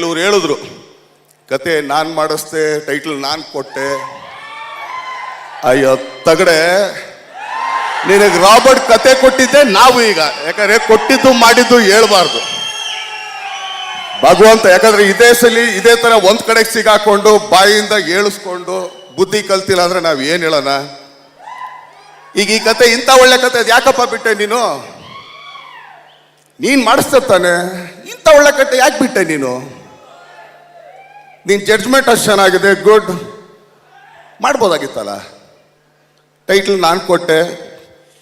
ಕೆಲವ್ರು ಹೇಳಿದ್ರು, ಕತೆ ನಾನು ಮಾಡಿಸ್ದೆ ಟೈಟಲ್ ನಾನು ಕೊಟ್ಟೆ. ಅಯ್ಯೋ, ತಗಡೆ, ನಿನಗೆ ರಾಬರ್ಟ್ ಕತೆ ಕೊಟ್ಟಿದ್ದೆ, ನಾವು ಈಗ. ಯಾಕಂದ್ರೆ ಕೊಟ್ಟಿದ್ದು ಮಾಡಿದ್ದು ಹೇಳ್ಬಾರ್ದು. ಭಗವಂತ, ಯಾಕಂದ್ರೆ ಇದೇ ಸಲಿ ಇದೇ ತರ ಒಂದ್ ಕಡೆಗೆ ಸಿಗಾಕೊಂಡು, ಬಾಯಿಂದ ಏಳಿಸ್ಕೊಂಡು, ಬುದ್ಧಿ ಕಲ್ತಿಲ್ಲ ಅಂದ್ರೆ ನಾವ್ ಏನ್ ಹೇಳೋಣ? ಈಗ ಈ ಕತೆ ಇಂಥ ಒಳ್ಳೆ ಕತೆ ಯಾಕಪ್ಪ ಬಿಟ್ಟೆ ನೀನು? ನೀನ್ ಮಾಡಿಸ್ತಾನೆ ಇಂಥ ಒಳ್ಳೆ ಕತೆ ಯಾಕೆ ಬಿಟ್ಟೆ ನೀನು? ನಿನ್ ಜಡ್ಜ್ಮೆಂಟ್ ಅಷ್ಟು ಚೆನ್ನಾಗಿದೆ ಗುಡ್ ಮಾಡ್ಬೋದಾಗಿತ್ತಲ್ಲ? ಟೈಟಲ್ ನಾನು ಕೊಟ್ಟೆ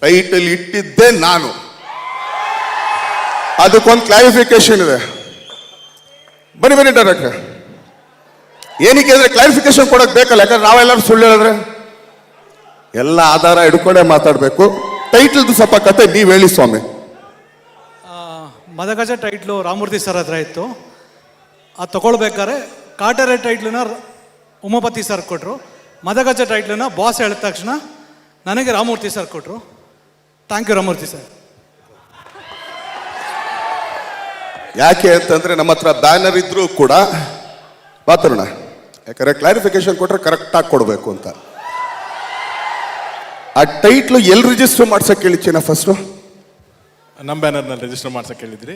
ಟೈಟಲ್ ಇಟ್ಟಿದ್ದೆ ನಾನು. ಅದಕ್ಕೊಂದು ಕ್ಲಾರಿಫಿಕೇಶನ್ ಇದೆ. ಬನ್ನಿ ಬನ್ನಿ ಡೈರೆಕ್ಟರ್ ಏನಕ್ಕೆ ಅಂದ್ರೆ ಕ್ಲಾರಿಫಿಕೇಶನ್ ಕೊಡೋಕೆ ಬೇಕಲ್ಲ, ಯಾಕಂದ್ರೆ ನಾವೆಲ್ಲರೂ ಸುಳ್ಳು ಹೇಳಿದ್ರೆ. ಎಲ್ಲ ಆಧಾರ ಹಿಡ್ಕೊಂಡೇ ಮಾತಾಡಬೇಕು. ಟೈಟಲ್ದು ಸ್ವಲ್ಪ ಕತೆ ನೀವು ಹೇಳಿ ಸ್ವಾಮಿ. ಮದಗಜ ಟೈಟ್ಲು ರಾಮೂರ್ತಿ ಸರ್ ಹತ್ರ ಇತ್ತು. ಅದು ತಗೊಳ್ಬೇಕಾದ್ರೆ ಕಾಟರೆ ಟೈಟ್ಲನ್ನ ಉಮಾಪತಿ ಸರ್ ಕೊಟ್ಟರು ಮದಗಜ ಟೈಟ್ಲನ್ನ ಬಾಸ್ ಹೇಳಿದ ತಕ್ಷಣ ನನಗೆ ರಾಮೂರ್ತಿ ಸರ್ ಕೊಟ್ಟರು ಥ್ಯಾಂಕ್ ಯು ರಾಮೂರ್ತಿ ಸರ್. ಯಾಕೆ ಅಂತಂದರೆ ನಮ್ಮ ಹತ್ರ ಬ್ಯಾನರ್ ಇದ್ರೂ ಕೂಡ ಮಾತಾಡೋಣ. ಯಾಕಂದರೆ ಕ್ಲಾರಿಫಿಕೇಶನ್ ಕೊಟ್ಟರೆ ಕರೆಕ್ಟಾಗಿ ಕೊಡಬೇಕು ಅಂತ. ಆ ಟೈಟ್ಲು ಎಲ್ಲಿ ರಿಜಿಸ್ಟರ್ ಮಾಡ್ಸಕ್ ಹೇಳಿಚ್ಚಿನ ಫಸ್ಟು ನಮ್ಮ ಬ್ಯಾನರ್ನಲ್ಲಿ ರಿಜಿಸ್ಟರ್ ಮಾಡ್ಸಕ್ಕೆ ಹೇಳಿದ್ರಿ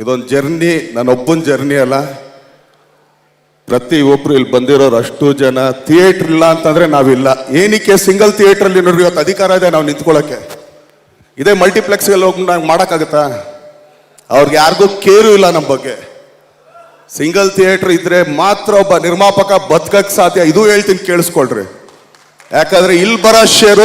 ಇದೊಂದು ಜರ್ನಿ ನನ್ನೊಬ್ಬನ ಜರ್ನಿ ಅಲ್ಲ. ಪ್ರತಿ ಒಬ್ರು ಇಲ್ಲಿ ಬಂದಿರೋರು ಅಷ್ಟು ಜನ. ಥಿಯೇಟರ್ ಇಲ್ಲ ಅಂತಂದ್ರೆ ನಾವಿಲ್ಲ. ಏನಕ್ಕೆ ಸಿಂಗಲ್ ಥಿಯೇಟರ್ ಅಲ್ಲಿ ನೋಡ್ರಿ, ಇವತ್ತು ಅಧಿಕಾರ ಇದೆ ನಾವು ನಿಂತ್ಕೊಳ್ಳೋಕೆ ಇದೇ ಮಲ್ಟಿಪ್ಲೆಕ್ಸ್ ಅಲ್ಲಿ ಹೋಗಿ ನಾವು ಮಾಡೋಕ್ಕಾಗತ್ತಾ? ಅವ್ರಿಗೆ ಯಾರಿಗೂ ಕೇರು ಇಲ್ಲ ನಮ್ಮ ಬಗ್ಗೆ. ಸಿಂಗಲ್ ಥಿಯೇಟರ್ ಇದ್ರೆ ಮಾತ್ರ ಒಬ್ಬ ನಿರ್ಮಾಪಕ ಬದುಕಕ್ಕೆ ಸಾಧ್ಯ. ಇದು ಹೇಳ್ತೀನಿ ಕೇಳಿಸ್ಕೊಳ್ರಿ. ಯಾಕಂದ್ರೆ ಇಲ್ಲಿ ಬರೋ ಶೇರು